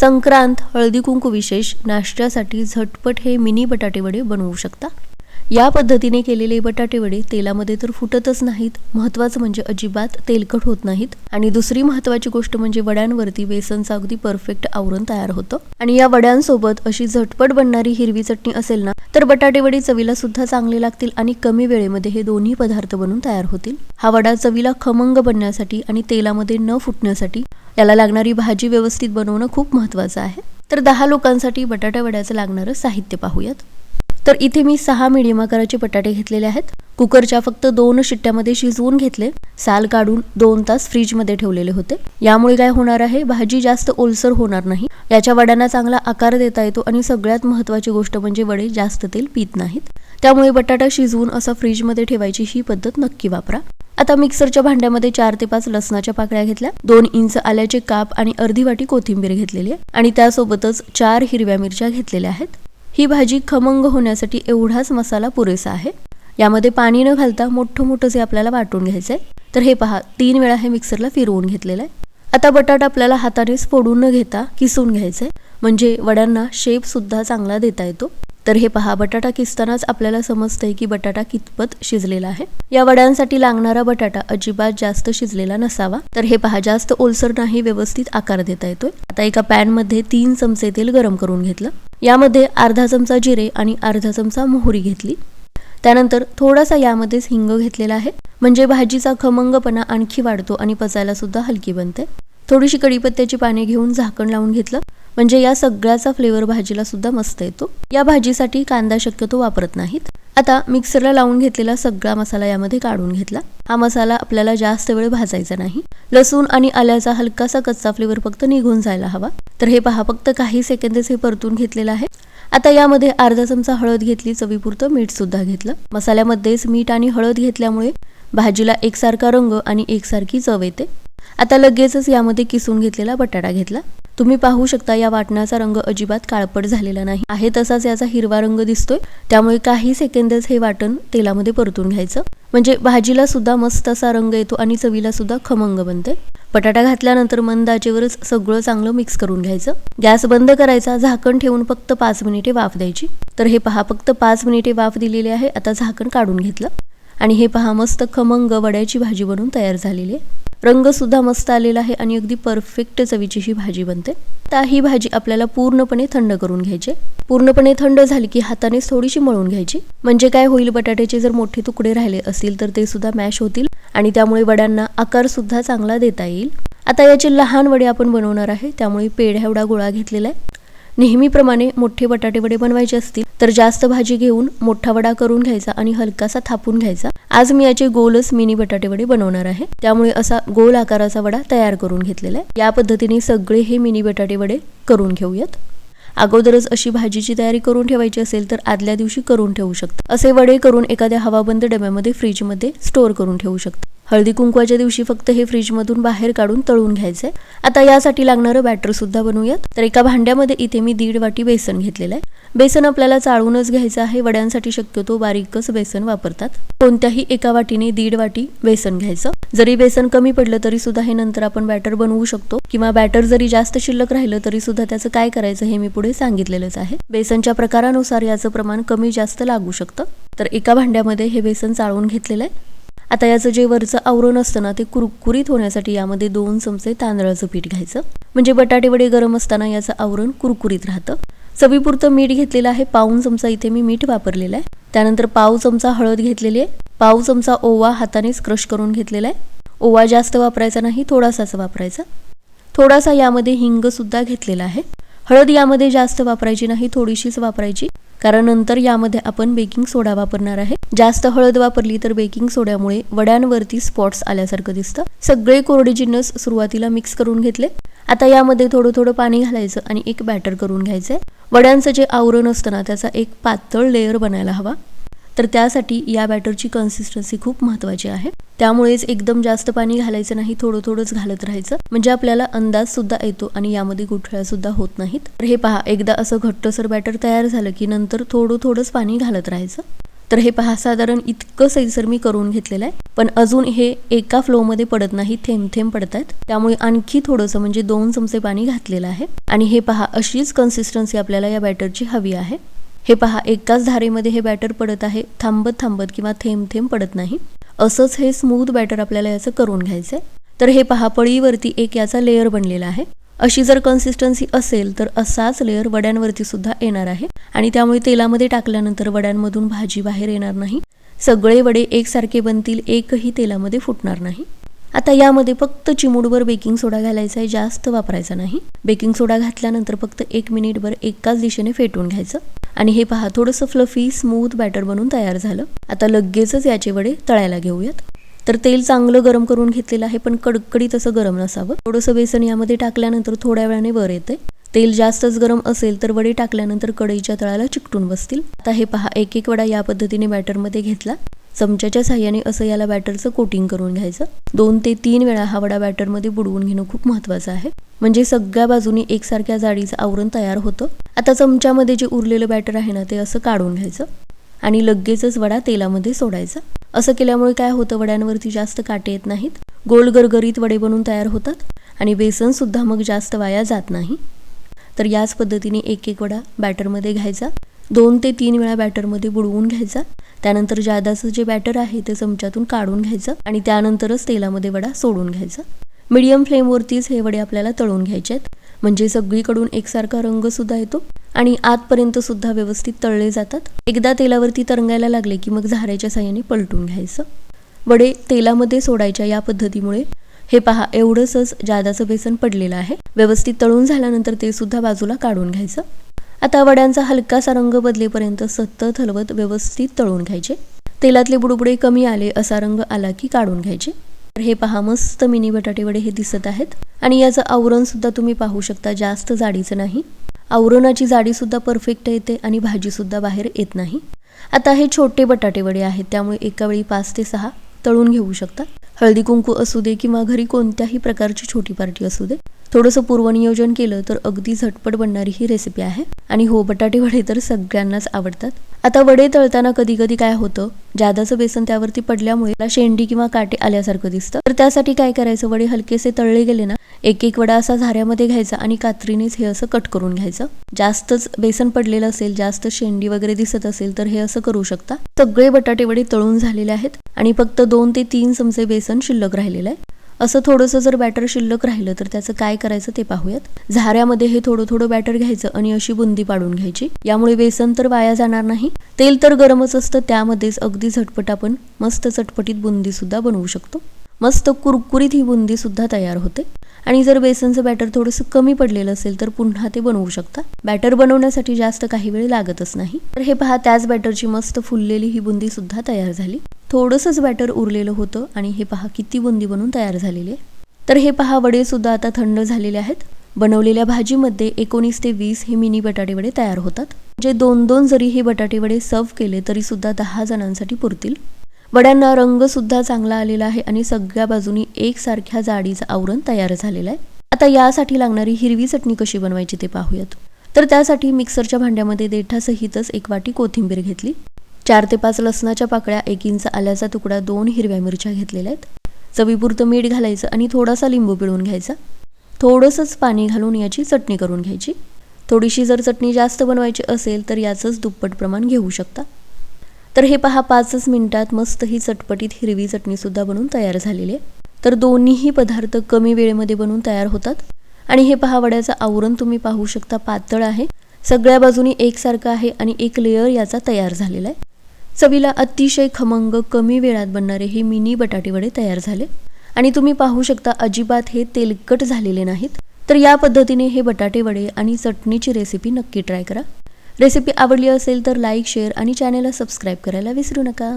संक्रांत हळदी कुंकू विशेष नाश्त्यासाठी झटपट हे मिनी बटाटेवडे बनवू शकता. या पद्धतीने केलेले बटाटे वडे तेलामध्ये तर फुटतच नाहीत. महत्त्वाचं म्हणजे अजिबात तेलकट होत नाहीत. आणि दुसरी महत्त्वाची गोष्ट म्हणजे वड्यांवरती बेसनचं अगदी परफेक्ट आवरण तयार होतं. आणि या वड्यांसोबत अशी झटपट बनणारी हिरवी चटणी असेल ना तर बटाटे वडे चवीला सुद्धा चांगले लागतील आणि कमी वेळेमध्ये हे दोन्ही पदार्थ बनून तयार होतील. हा वडा चवीला खमंग बनण्यासाठी आणि तेलामध्ये न फुटण्यासाठी याला लागणारी भाजी व्यवस्थित बनवणं खूप महत्त्वाचं आहे. तर दहा लोकांसाठी बटाटा वड्याचं लागणारं साहित्य पाहूयात. तर इथे मी सहा मिडियम आकाराचे बटाटे घेतलेले आहेत. कुकरच्या फक्त दोन शिट्ट्यामध्ये शिजवून घेतले. साल काढून दोन तास फ्रीजमध्ये ठेवलेले होते. यामुळे काय होणार आहे? भाजी जास्त ओलसर होणार नाही. याच्या वड्यांना चांगला आकार देता येतो आणि सगळ्यात महत्त्वाची गोष्ट म्हणजे वडे जास्त तेल पित नाहीत. त्यामुळे बटाटा शिजवून असा फ्रीजमध्ये ठेवायची ही पद्धत नक्की वापरा. आता मिक्सरच्या भांड्यामध्ये चार ते पाच लसणाच्या पाकळ्या घेतल्या. दोन इंच आल्याचे काप आणि अर्धी वाटी कोथिंबीर घेतलेली आहे. आणि त्यासोबतच चार हिरव्या मिरच्या घेतलेल्या आहेत. ही भाजी खमंग होण्यासाठी एवढाच मसाला पुरेसा आहे. यामध्ये पाणी न घालता मोठं मोठं जे आपल्याला वाटून घ्यायचं आहे तर हे पहा तीन वेळा हे मिक्सरला फिरवून घेतलेलं आहे. आता बटाटा आपल्याला हातानेच फोडून न घेता किसून घ्यायचं आहे म्हणजे वड्यांना शेप सुद्धा चांगला देता येतो. तर हे पहा बटाटा किसतानाच आपल्याला समजतंय की बटाटा कितपत शिजलेला आहे. या वड्यांसाठी लागणारा बटाटा अजिबात जास्त शिजलेला नसावा. तर हे पहा जास्त ओलसर नाही व्यवस्थित आकार देता येतोय. आता एका पॅनमध्ये तीन चमचे तेल गरम करून घेतलं. यामध्ये अर्धा चमचा जिरे आणि अर्धा चमचा मोहरी घेतली. त्यानंतर थोडासा यामध्येच हिंग घेतलेला आहे. म्हणजे भाजीचा खमंगपणा आणखी वाढतो आणि पचायला सुद्धा हलकी बनते. थोडीशी कडीपत्त्याची पाने घेऊन झाकण लावून घेतलं. म्हणजे या सगळ्याचा फ्लेवर भाजीला सुद्धा मस्त येतो. या भाजीसाठी कांदा शक्यतो वापरत नाहीत. आता मिक्सरला लावून घेतलेला सगळा मसाला यामध्ये काढून घेतला. हा मसाला आपल्याला जास्त वेळ भाजायचा नाही. लसूण आणि आल्याचा हलकासा कच्चा फ्लेवर फक्त निघून जायला हवा. तर हे पहा फक्त काही सेकंदच हे परतून घेतलेलं आहे. आता यामध्ये अर्धा चमचा हळद घेतली चवीपुरतं मीठ सुद्धा घेतलं. मसाल्यामध्येच मीठ आणि हळद घेतल्यामुळे भाजीला एकसारखा रंग आणि एकसारखी चव येते. आता लगेचच यामध्ये किसून घेतलेला बटाटा घेतला. तुम्ही पाहू शकता या वाटणाचा रंग अजिबात काळपट झालेला नाही. आहे तसाच याचा हिरवा रंग दिसतोय. त्यामुळे काही सेकंदच हे वाटण तेलामध्ये परतून घ्यायचं. म्हणजे भाजीला सुद्धा मस्त असा रंग येतो आणि चवीला सुद्धा खमंग बनते बटाटा घातल्यानंतर मंद आचेवरच सगळं चांगलं मिक्स करून घ्यायचं. गॅस बंद करायचा झाकण ठेवून फक्त पाच मिनिटे वाफ द्यायची. तर हे पहा फक्त पाच मिनिटे वाफ दिलेली आहे. आता झाकण काढून घेतलं. आणि हे पहा मस्त खमंग वड्याची भाजी बनवून तयार झालेली आहे. रंग सुद्धा मस्त आलेला आहे आणि अगदी परफेक्ट चवीची ही भाजी बनते. आता ही भाजी आपल्याला पूर्णपणे थंड करून घ्यायची पूर्णपणे थंड झाली की हातानेच थोडीशी मळून घ्यायची. म्हणजे काय होईल बटाट्याचे जर मोठे तुकडे राहिले असतील तर ते सुद्धा मॅश होतील आणि त्यामुळे वड्यांना आकार सुद्धा चांगला देता येईल. आता याचे लहान वडे आपण बनवणार आहे त्यामुळे पेढ्या एवढा गोळा घेतलेला आहे. नेहमीप्रमाणे मोठे बटाटे वडे बनवायचे असतील तर जास्त भाजी घेऊन मोठा वडा करून घ्यायचा आणि हलकासा थापून घ्यायचा. आज मी याचे गोलच मिनी बटाटे वडे बनवणार आहे. त्यामुळे असा गोल आकाराचा वडा तयार करून घेतलेला आहे. या पद्धतीने सगळे हे मिनी बटाटे वडे करून घेऊयात. अगोदरच अशी भाजीची तयारी करून ठेवायची असेल तर आदल्या दिवशी करून ठेवू शकता. असे वडे करून एखाद्या हवाबंद डब्यामध्ये फ्रीजमध्ये स्टोअर करून ठेवू शकता. हळदी कुंकवाच्या दिवशी फक्त हे फ्रीजमधून बाहेर काढून तळून घ्यायचंय. आता यासाठी लागणारं बॅटर सुद्धा बनवूयात. तर एका भांड्यामध्ये इथे मी दीड वाटी बेसन घेतलेलं आहे. बेसन आपल्याला चाळूनच घ्यायचं आहे. वड्यांसाठी शक्यतो बारीकच बेसन वापरतात. कोणत्याही एका वाटीने दीड वाटी बेसन घ्यायचं. जरी बेसन कमी पडलं तरी सुद्धा हे नंतर आपण बॅटर बनवू शकतो. किंवा बॅटर जरी जास्त शिल्लक राहिलं तरी सुद्धा त्याचं काय करायचं हे मी पुढे सांगितलेलंच आहे. बेसनच्या प्रकारानुसार याचं प्रमाण कमी जास्त लागू शकतं. तर एका भांड्यामध्ये हे बेसन चाळून घेतलेलं आहे. आता याचं जे वरचं आवरण असतं ना ते कुरकुरीत होण्यासाठी यामध्ये दोन चमचे तांदळाचं पीठ घ्यायचं. म्हणजे बटाटे वडे गरम असताना याचं आवरण कुरकुरीत राहतं. चवीपुरतं मीठ घेतलेलं आहे पाऊन चमचा इथे मी मीठ वापरलेलं आहे. त्यानंतर पाव चमचा हळद घेतलेली आहे. पाव चमचा ओवा हातानेच क्रश करून घेतलेला आहे. ओवा जास्त वापरायचा नाही थोडासाच वापरायचा. थोडासा यामध्ये हिंग सुद्धा घेतलेला आहे. हळद यामध्ये जास्त वापरायची नाही थोडीशीच वापरायची. कारण नंतर यामध्ये आपण बेकिंग सोडा वापरणार आहे. जास्त हळद वापरली तर बेकिंग सोड्यामुळे वड्यांवरती स्पॉट्स आल्यासारखं दिसतं. सगळे कोरडे जिन्नस सुरुवातीला मिक्स करून घेतले. आता यामध्ये थोडं थोडं पाणी घालायचं आणि एक बॅटर करून घ्यायचंय. वड्यांचं जे आवरण असतं ना त्याचा एक पातळ लेअर बनायला हवा. तर त्यासाठी या बॅटरची कन्सिस्टन्सी खूप महत्वाची आहे. त्यामुळेच एकदम जास्त पाणी घालायचं नाही थोडं थोडंच घालत राहायचं. म्हणजे आपल्याला अंदाज सुद्धा येतो आणि यामध्ये गुठळ्या सुद्धा होत नाहीत. तर हे पहा एकदा असं घट्टसर बॅटर तयार झालं की नंतर थोडं थोडंच पाणी घालत राहायचं. तर हे पहा साधारण इतकं सैसर मी करून घेतलेलं आहे. पण अजून हे एका फ्लोमध्ये पडत नाही थेंब थेंब पडत आहेत त्यामुळे आणखी थोडंसं म्हणजे दोन चमचे पाणी घातलेलं आहे. आणि हे पहा अशीच कन्सिस्टन्सी आपल्याला या बॅटरची हवी आहे. हे पहा एकाच धारेमध्ये हे बॅटर पडत आहे. थांबत थांबत किंवा थेंब थेंब पडत नाही. असंच हे स्मूथ बॅटर आपल्याला याचं करून घ्यायचं आहे तर हे पहा पळीवरती एक याचा लेअर बनलेला आहे. अशी जर कन्सिस्टन्सी असेल तर असाच लेअर वड्यांवरती सुद्धा येणार आहे. आणि त्यामुळे तेलामध्ये टाकल्यानंतर वड्यांमधून भाजी बाहेर येणार नाही. सगळे वडे एकसारखे बनतील एकही तेलामध्ये फुटणार नाही. आता यामध्ये फक्त चिमूडभर बेकिंग सोडा घालायचा आहे जास्त वापरायचा नाही. बेकिंग सोडा घातल्यानंतर फक्त एक मिनिटभर एकाच दिशेने फेटून घ्यायचं. आणि हे पहा थोडंसं फ्लफी स्मूथ बॅटर बनून तयार झालं. आता लगेचच याचे वडे तळायला घेऊयात. तर तेल चांगलं गरम करून घेतलेलं आहे पण कडकडीत असं गरम नसावं. थोडंसं बेसन यामध्ये टाकल्यानंतर थोड्या वेळाने वर येते तेल जास्तच गरम असेल तर वडे टाकल्यानंतर कढईच्या तळाला चिकटून बसतील. आता हे पहा एक एक वडा या पद्धतीने बॅटरमध्ये घेतला. चमच्याच्या साह्याने असं याला बॅटरचं कोटिंग करून घ्यायचं. दोन ते तीन वेळा हा वडा बॅटरमध्ये बुडवून घेणं खूप महत्वाचं आहे. म्हणजे सगळ्या बाजूनी एकसारख्या जाडीचं आवरण तयार होतं. आता चमच्यामध्ये जे उरलेलं बॅटर आहे ना ते असं काढून घ्यायचं. आणि लगेचच वडा तेलामध्ये सोडायचा. असं केल्यामुळे काय होतं वड्यांवरती जास्त काटे येत नाहीत. गोल गरगरीत वडे बनून तयार होतात. आणि बेसन सुद्धा मग जास्त वाया जात नाही. तर याच पद्धतीने एक एक वडा बॅटरमध्ये घ्यायचा. दोन ते तीन वेळा बॅटरमध्ये बुडवून घ्यायचा. त्यानंतर जादाचं जे बॅटर आहे ते चमच्यातून काढून घ्यायचं आणि त्यानंतरच तेलामध्ये वडा सोडून घ्यायचा. मीडियम फ्लेमवरतीच हे वडे आपल्याला तळून घ्यायचे आहेत. म्हणजे सगळीकडून एकसारखा रंग सुद्धा येतो आणि आतपर्यंत सुद्धा व्यवस्थित तळले जातात. एकदा तेलावरती तरंगायला लागले की मग झाऱ्याच्या साह्याने पलटून घ्यायचं. वडे तेलामध्ये सोडायच्या या पद्धतीमुळे हे पहा एवढंच जादाचं बेसन पडलेलं आहे. व्यवस्थित तळून झाल्यानंतर ते सुद्धा बाजूला काढून घ्यायचं. आता वड्यांचा हलकासा रंग बदलेपर्यंत सतत हलवत व्यवस्थित तळून घ्यायचे. तेलातले बुडबुडे कमी आले असा रंग आला की काढून घ्यायचे. तर हे पहा मस्त मिनी बटाटे वडे हे दिसत आहेत. आणि याचं आवरण सुद्धा तुम्ही पाहू शकता जास्त जाडीचं नाही. आवरणाची जाडी सुद्धा परफेक्ट येते आणि भाजी सुद्धा बाहेर येत नाही. आता हे छोटे बटाटे वडे आहेत त्यामुळे एका वेळी पाच ते सहा तळून घेऊ शकता. हळदी कुंकू असू दे किंवा घरी कोणत्याही प्रकारची छोटी पार्टी असू दे. थोडंसं पूर्वनियोजन केलं तर अगदी झटपट बनणारी ही रेसिपी आहे. आणि हो बटाटे वडे तर सगळ्यांनाच आवडतात. आता वडे तळताना कधी कधी काय होतं? जादाचं बेसन त्यावरती पडल्यामुळे शेंडी किंवा काटे आल्यासारखं दिसतं. तर त्यासाठी काय करायचं? वडे हलकेसे तळले गेले ना एक एक वडा असा झाऱ्यामध्ये घ्यायचा आणि कात्रीनेच हे असं कट करून घ्यायचं. जास्तच बेसन पडलेलं असेल जास्त शेंडी वगैरे दिसत असेल तर हे असं करू शकता. सगळे बटाटे वडे तळून झालेले आहेत आणि फक्त दोन ते तीन चमचे बेसन शिल्लक राहिलेलं आहे. असं थोडंसं जर बॅटर शिल्लक राहिलं तर त्याचं काय करायचं ते पाहूयात. झाऱ्यामध्ये हे थोडं थोडं बॅटर घ्यायचं आणि अशी बुंदी पाडून घ्यायची. यामुळे बेसन तर वाया जाणार नाही. तेल तर गरमच असतं त्यामध्येच अगदी झटपट आपण मस्त चटपटीत बुंदी सुद्धा बनवू शकतो. मस्त कुरकुरीत ही बुंदी सुद्धा तयार होते. आणि जर बेसनचं बॅटर थोडंसं कमी पडलेलं असेल तर पुन्हा ते बनवू शकता. बॅटर बनवण्यासाठी जास्त काही वेळ लागतच नाही. तर हे पहा त्याच बॅटरची मस्त फुललेली ही बुंदी सुद्धा तयार झाली. थोडंसंच बॅटर उरलेलं होतं आणि हे पहा किती बुंदी बनवून तयार झालेली आहे. तर हे पहा वडे सुद्धा आता थंड झालेले आहेत. बनवलेल्या भाजीमध्ये एकोणीस ते वीस हे मिनी बटाटे वडे तयार होतात. जे दोन दोन जरी हे बटाटे वडे सर्व केले तरी सुद्धा दहा जणांसाठी पुरतील. वड्यांना रंगसुद्धा चांगला आलेला आहे आणि सगळ्या बाजूनी एकसारख्या जाडीचं आवरण तयार झालेलं आहे. आता यासाठी लागणारी हिरवी चटणी कशी बनवायची ते पाहूयात. तर त्यासाठी मिक्सरच्या भांड्यामध्ये देठासहितच एक वाटी कोथिंबीर घेतली. चार ते पाच लसणाच्या पाकळ्या एक इंच आल्याचा तुकडा दोन हिरव्या मिरच्या घेतलेल्या आहेत. चवीपुरतं मीठ घालायचं आणि थोडासा लिंबू पिळून घ्यायचा. थोडंसंच पाणी घालून याची चटणी करून घ्यायची. थोडीशी जर चटणी जास्त बनवायची असेल तर याचंच दुप्पट प्रमाण घेऊ शकता. तर हे पहा पाचच मिनिटात मस्त ही चटपटीत हिरवी चटणीसुद्धा बनवून तयार झालेली आहे. तर दोन्हीही पदार्थ कमी वेळेमध्ये बनवून तयार होतात. आणि हे पहा वड्याचं आवरण तुम्ही पाहू शकता पातळ आहे. सगळ्या बाजूनी एकसारखं आहे आणि एक लेअर याचा तयार झालेला आहे. चवीला अतिशय खमंग कमी वेळात बनणारे हे मिनी बटाटे वडे तयार झाले. आणि तुम्ही पाहू शकता अजिबात हे तेलकट झालेले नाहीत. तर या पद्धतीने हे बटाटे वडे आणि चटणीची रेसिपी नक्की ट्राय करा. रेसिपी आवडली असेल तर लाईक शेअर आणि चॅनेलला सबस्क्राईब करायला विसरू नका.